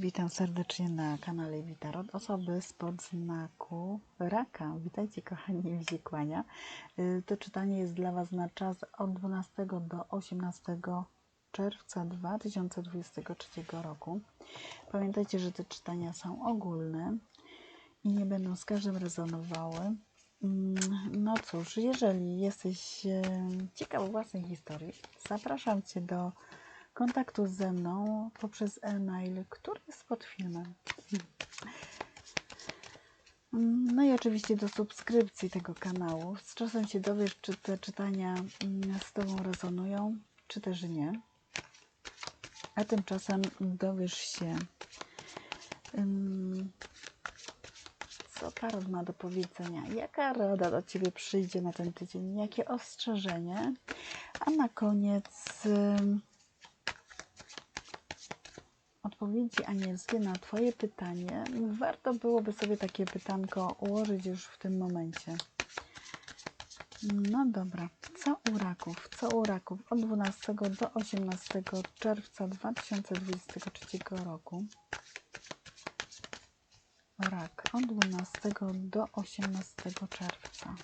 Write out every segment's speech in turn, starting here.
Witam serdecznie na kanale Witarot. Osoby spod znaku raka. Witajcie kochani wziekłania. Y, To czytanie jest dla Was na czas od 12 do 18 czerwca 2023 roku. Pamiętajcie, że te czytania są ogólne i nie będą z każdym rezonowały. Mm, No cóż, jeżeli jesteś e, ciekaw własnej historii, zapraszam Cię do kontaktu ze mną poprzez e-mail, który jest pod filmem. Mm, No i oczywiście do subskrypcji tego kanału. Z czasem się dowiesz, czy te czytania mm, z Tobą rezonują, czy też nie. A tymczasem dowiesz się, ym, co Tarot ma do powiedzenia, jaka rada do Ciebie przyjdzie na ten tydzień, jakie ostrzeżenie, a na koniec odpowiedzi anielskie na Twoje pytanie. Warto byłoby sobie takie pytanko ułożyć już w tym momencie. No dobra, co u raków? Co u raków od 12 do 18 czerwca 2023 roku? Rak od 12 do 18 czerwca.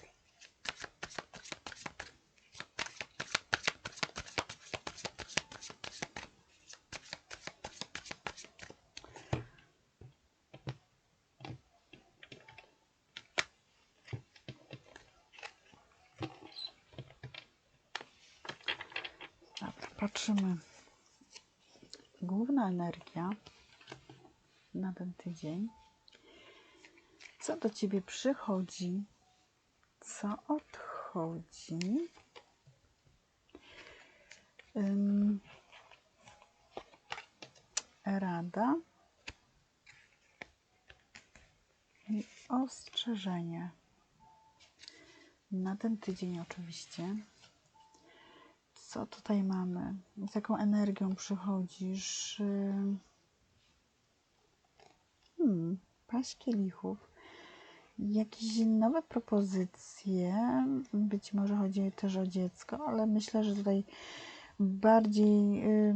Dobra, patrzymy. Główna energia na ten tydzień. Co do ciebie przychodzi? Co odchodzi? Ym, rada i ostrzeżenie. Na ten tydzień oczywiście. Co tutaj mamy? Z jaką energią przychodzisz? Hmm, paść kielichów. Jakieś nowe propozycje. Być może chodzi też o dziecko, ale myślę, że tutaj bardziej, y,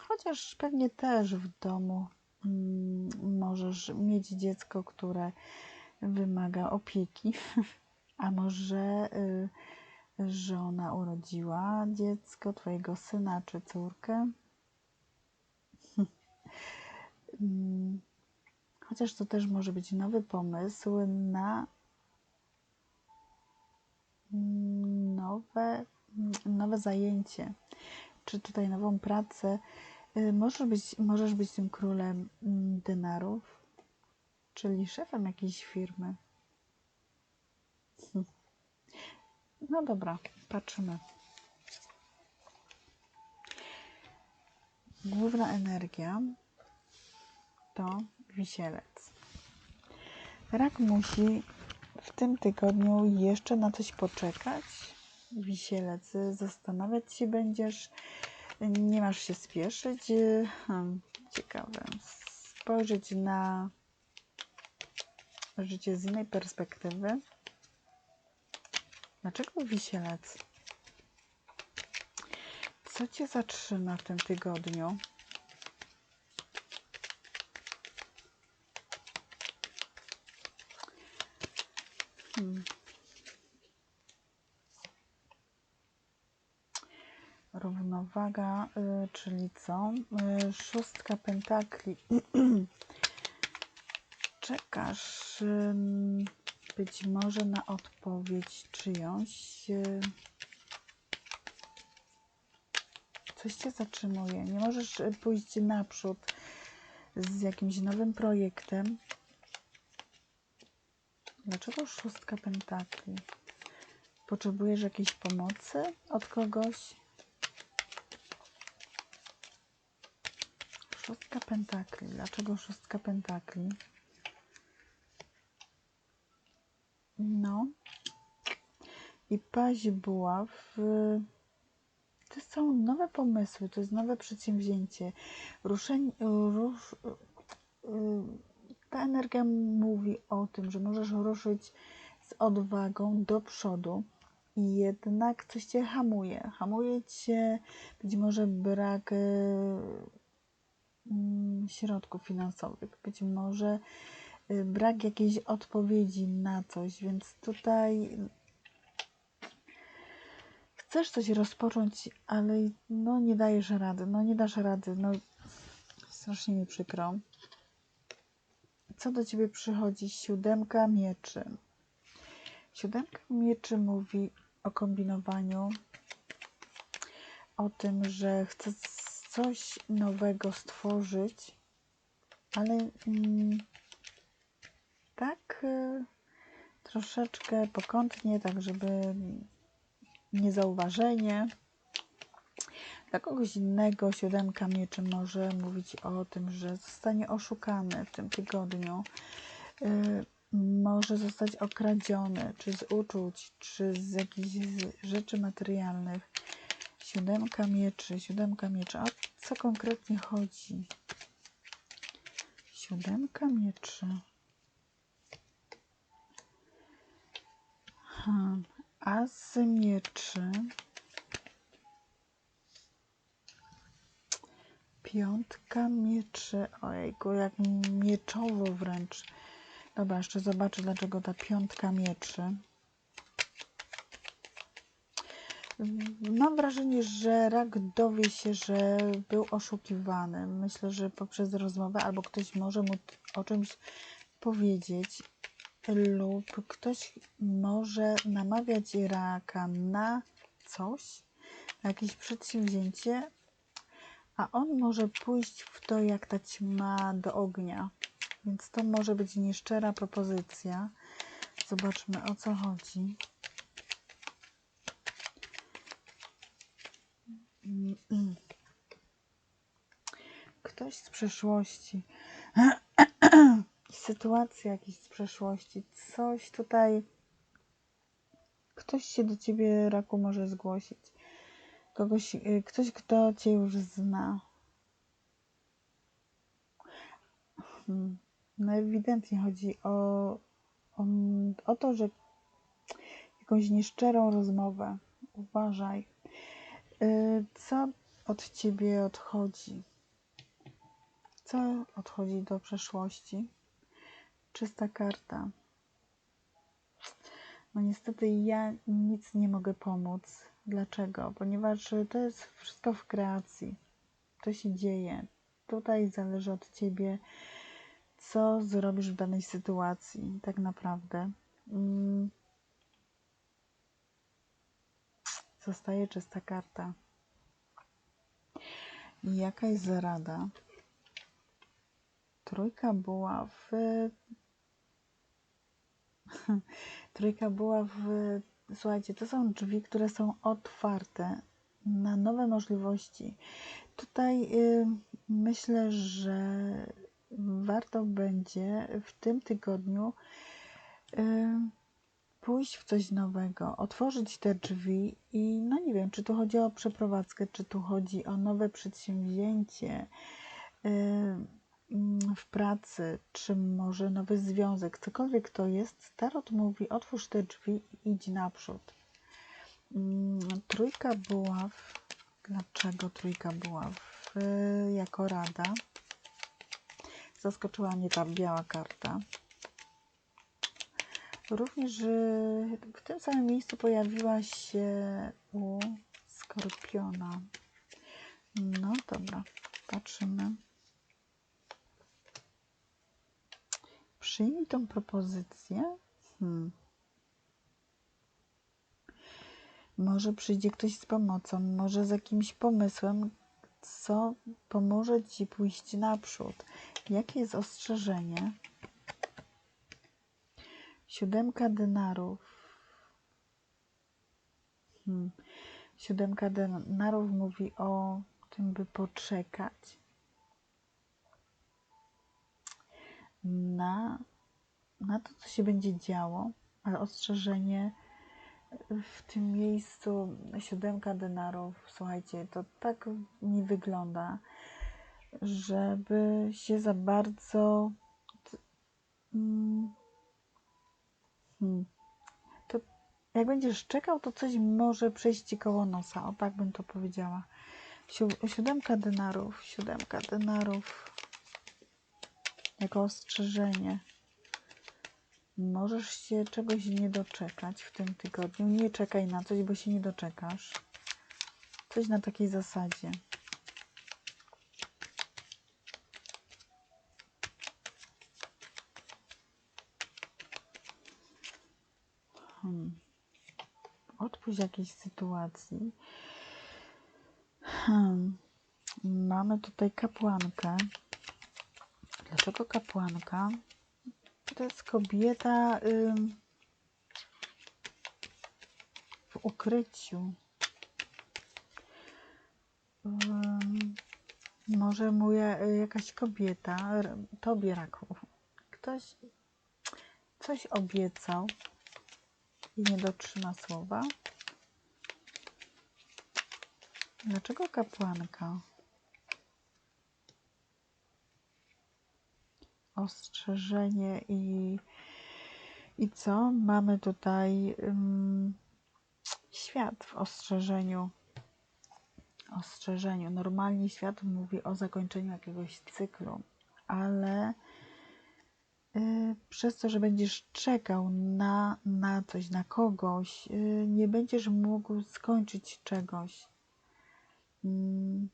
chociaż pewnie też w domu mm, możesz mieć dziecko, które wymaga opieki, a może y, żona urodziła dziecko, twojego syna czy córkę. Chociaż to też może być nowy pomysł na nowe, nowe zajęcie, czy tutaj nową pracę. Y, Możesz być, możesz być tym królem mm, denarów, czyli szefem jakiejś firmy. No dobra, patrzymy. Główna energia to wisielec. Rak musi w tym tygodniu jeszcze na coś poczekać. Wisielec, zastanawiać się będziesz, nie masz się spieszyć. Hmm, ciekawe. Spojrzeć na życie z innej perspektywy. Dlaczego wisielec? Co cię zatrzyma w tym tygodniu? Hmm. Równowaga, y, czyli co? Y, szóstka pentakli. Czekasz być może na odpowiedź czyjąś. Coś cię zatrzymuje. Nie możesz pójść naprzód z jakimś nowym projektem. Dlaczego szóstka pentakli? Potrzebujesz jakiejś pomocy od kogoś? Szóstka pentakli. Dlaczego szóstka pentakli? No. I paź buław. y, To są nowe pomysły, to jest nowe przedsięwzięcie. Ruszeń, rusz, ta energia mówi o tym, że możesz ruszyć z odwagą do przodu i jednak coś cię hamuje. Hamuje cię być może brak mm, środków finansowych. Być może brak jakiejś odpowiedzi na coś, więc tutaj chcesz coś rozpocząć, ale no nie dajesz rady, no nie dasz rady, no strasznie mi przykro. Co do ciebie przychodzi? Siódemka mieczy. Siódemka mieczy mówi o kombinowaniu, o tym, że chce coś nowego stworzyć, ale mm, tak y, troszeczkę pokątnie, tak żeby niezauważenie. Dla kogoś innego siódemka mieczy może mówić o tym, że zostanie oszukany w tym tygodniu. Y, może zostać okradziony, czy z uczuć, czy z jakichś rzeczy materialnych. Siódemka mieczy, siódemka mieczy. A co konkretnie chodzi? Siódemka mieczy. Hmm. As mieczy. Piątka mieczy. Ojejku, jak mieczowo wręcz. Dobra, jeszcze zobaczę, dlaczego ta piątka mieczy. Mam wrażenie, że rak dowie się, że był oszukiwany. Myślę, że poprzez rozmowę albo ktoś może mu o czymś powiedzieć, lub ktoś może namawiać raka na coś, na jakieś przedsięwzięcie, a on może pójść w to jak ta ćma do ognia. Więc to może być nieszczera propozycja. Zobaczmy o co chodzi. Ktoś z przeszłości. Sytuacja jakiś z przeszłości. Coś tutaj. Ktoś się do ciebie, raku, może zgłosić. Kogoś, y, ktoś, kto cię już zna. Hmm. No ewidentnie chodzi o, o, o to, że jakąś nieszczerą rozmowę. Uważaj. Y, co od ciebie odchodzi? Co odchodzi do przeszłości? Czysta karta. No niestety ja nic nie mogę pomóc. Dlaczego? Ponieważ to jest wszystko w kreacji. To się dzieje. Tutaj zależy od ciebie, co zrobisz w danej sytuacji, tak naprawdę. Mm. Zostaje czysta karta. Jaka jest rada? Trójka była w. Trójka była w. Słuchajcie, to są drzwi, które są otwarte na nowe możliwości. Tutaj y, myślę, że warto będzie w tym tygodniu y, pójść w coś nowego, otworzyć te drzwi i no nie wiem, czy tu chodzi o przeprowadzkę, czy tu chodzi o nowe przedsięwzięcie y, w pracy, czy może nowy związek, cokolwiek to jest, Tarot mówi otwórz te drzwi i idź naprzód. Mm, trójka buław, dlaczego trójka buław? Jako rada zaskoczyła mnie ta biała karta. Również y, w tym samym miejscu pojawiła się u Skorpiona. No dobra, patrzymy. Przyjmij tą propozycję. Hmm. Może przyjdzie ktoś z pomocą, może z jakimś pomysłem, co pomoże Ci pójść naprzód. Jakie jest ostrzeżenie? Siódemka denarów. Hmm. Siódemka denarów mówi o tym, by poczekać na, na to, co się będzie działo, ale ostrzeżenie w tym miejscu siódemka denarów, słuchajcie, to tak mi wygląda, żeby się za bardzo. Mm, hmm, to jak będziesz czekał, to coś może przejść ci koło nosa. O tak bym to powiedziała. Siódemka denarów, siódemka denarów. Jako ostrzeżenie. Możesz się czegoś nie doczekać w tym tygodniu. Nie czekaj na coś, bo się nie doczekasz. Coś na takiej zasadzie. Hmm. Odpuść jakiejś sytuacji. Hmm. Mamy tutaj kapłankę. Dlaczego kapłanka? To jest kobieta w ukryciu. Może moja jakaś kobieta, tobie raku, ktoś coś obiecał i nie dotrzyma słowa. Dlaczego kapłanka? Ostrzeżenie i, i co? Mamy tutaj ym, świat w ostrzeżeniu. Ostrzeżeniu. Normalnie świat mówi o zakończeniu jakiegoś cyklu, ale y, przez to, że będziesz czekał na, na coś, na kogoś, y, nie będziesz mógł skończyć czegoś. Mm,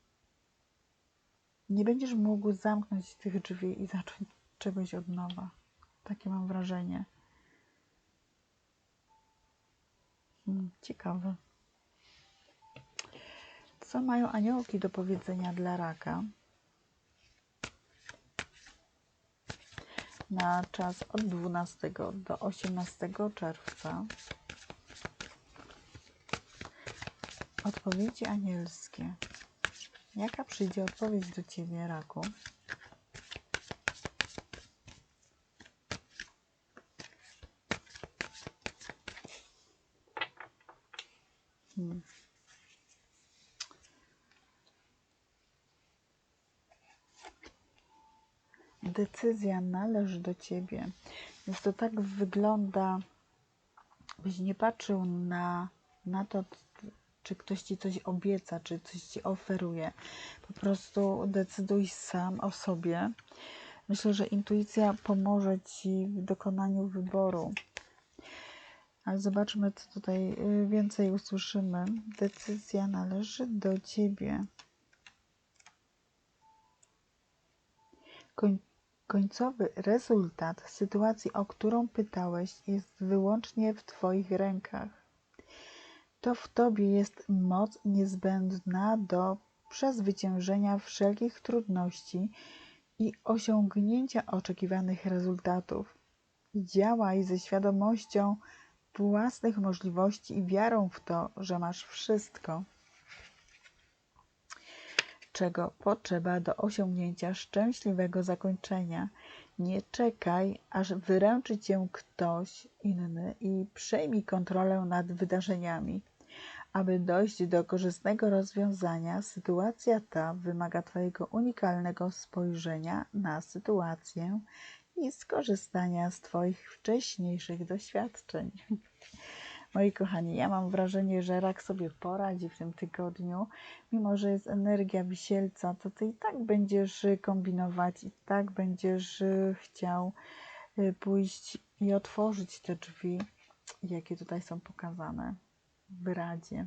nie będziesz mógł zamknąć tych drzwi i zacząć czegoś od nowa. Takie mam wrażenie. Hmm, ciekawe. Co mają aniołki do powiedzenia dla raka? Na czas od 12 do 18 czerwca. Odpowiedzi anielskie. Jaka przyjdzie odpowiedź do ciebie, raku? Decyzja należy do ciebie. Więc to tak wygląda, byś nie patrzył na, na to, czy ktoś ci coś obieca, czy coś ci oferuje. Po prostu decyduj sam o sobie. Myślę, że intuicja pomoże ci w dokonaniu wyboru. Ale zobaczmy, co tutaj y, więcej usłyszymy. Decyzja należy do ciebie. Końcowy rezultat sytuacji, o którą pytałeś, jest wyłącznie w Twoich rękach. To w Tobie jest moc niezbędna do przezwyciężenia wszelkich trudności i osiągnięcia oczekiwanych rezultatów. Działaj ze świadomością własnych możliwości i wiarą w to, że masz wszystko, czego potrzeba do osiągnięcia szczęśliwego zakończenia. Nie czekaj, aż wyręczy cię ktoś inny i przejmij kontrolę nad wydarzeniami. Aby dojść do korzystnego rozwiązania, sytuacja ta wymaga Twojego unikalnego spojrzenia na sytuację i skorzystania z Twoich wcześniejszych doświadczeń. Moi kochani, ja mam wrażenie, że rak sobie poradzi w tym tygodniu. Mimo, że jest energia wisielca, to ty i tak będziesz kombinować, i tak będziesz y, chciał y, pójść i otworzyć te drzwi, jakie tutaj są pokazane w Radzie.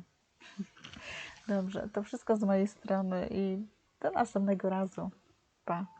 Dobrze, to wszystko z mojej strony i do następnego razu. Pa.